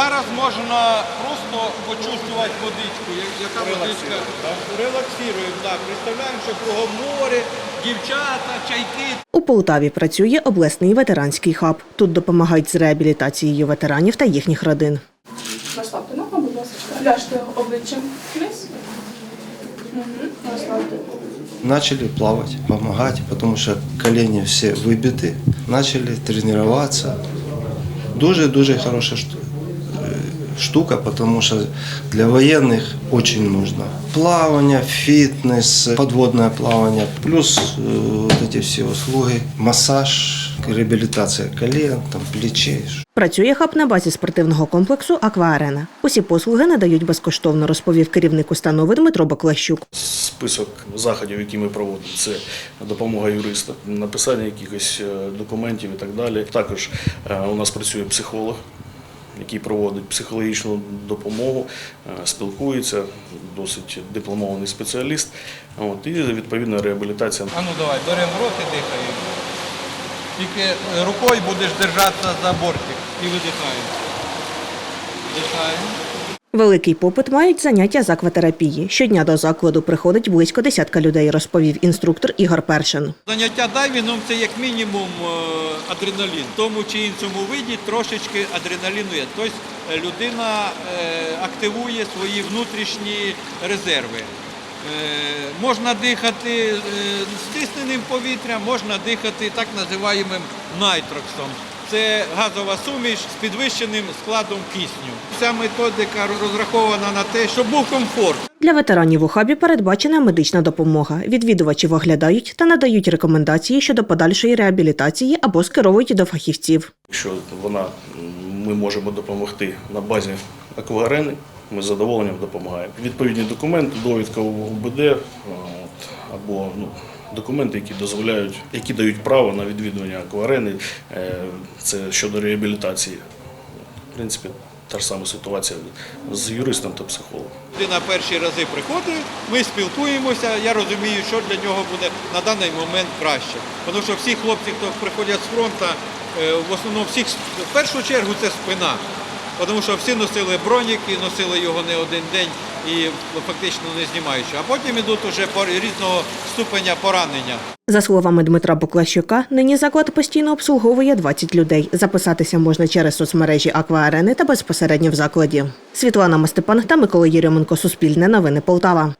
Зараз можна просто почувствувати водичку. Я- Яка водичка релаксуємо. Так, представляємо, що кругом море, дівчата, чайки. У Полтаві працює обласний ветеранський хаб. Тут допомагають з реабілітацією ветеранів та їхніх родин. Розслабте ногу, будь ласка. Ляжте обличчям вниз. Угу. Розслабте. Начали плавать, помогать, потому что колени все выбиты. Начали тренироваться. Дуже-дуже хорошая шту- э, штука, потому что для военных очень нужно. Плавание, фитнес, подводное плавание, плюс э, вот эти все услуги, массаж, реабилитация колен, там, плечей. Працює хаб на базі спортивного комплексу Акваарена. Усі послуги надають безкоштовно, розповів керівник установи Дмитро Баклащук. Список заходів, які ми проводимо, це допомога юриста, написання якихось е, документів і так далі. Також е, у нас працює психолог, який проводить психологічну допомогу, е, спілкується, досить дипломований спеціаліст. От, і відповідна реабілітація. А ну давай, беремо рот і дихаємо. Тільки рукою будеш держатися за бортик і видихаємо. Вдихаємо. Великий попит мають заняття з акватерапії. Щодня до закладу приходить близько десятка людей, розповів інструктор Ігор Першин. Заняття дайвінгом це як мінімум е, адреналін. В тому чи іншому виді трошечки адреналіну є. Тобто е, людина е, активує свої внутрішні резерви. Можна дихати стисненим повітрям, можна дихати так називаємим найтроксом. Це газова суміш з підвищеним складом кисню. Ця методика розрахована на те, щоб був комфорт. Для ветеранів у хабі передбачена медична допомога. Відвідувачів оглядають та надають рекомендації щодо подальшої реабілітації або скеровують до фахівців. Якщо вона ми можемо допомогти на базі акварени, ми з задоволенням допомагаємо. Відповідні документи, довідка УБД от, або ну, документи, які дозволяють, які дають право на відвідування акварени, е, це щодо реабілітації. В принципі, та ж сама ситуація з юристом та психологом. Людина перші рази приходить, ми спілкуємося. Я розумію, що для нього буде на даний момент краще. Тому що всі хлопці, хто приходять з фронту, е, в основному всіх в першу чергу це спина. Тому що всі носили броніки, носили його не один день і фактично не знімаючи. А потім йдуть уже по різного ступеня поранення. За словами Дмитра Буклащука, нині заклад постійно обслуговує 20 людей. Записатися можна через соцмережі Акваарени та безпосередньо в закладі. Світлана Мастепан та Микола Єрьоменко. Суспільне новини Полтава.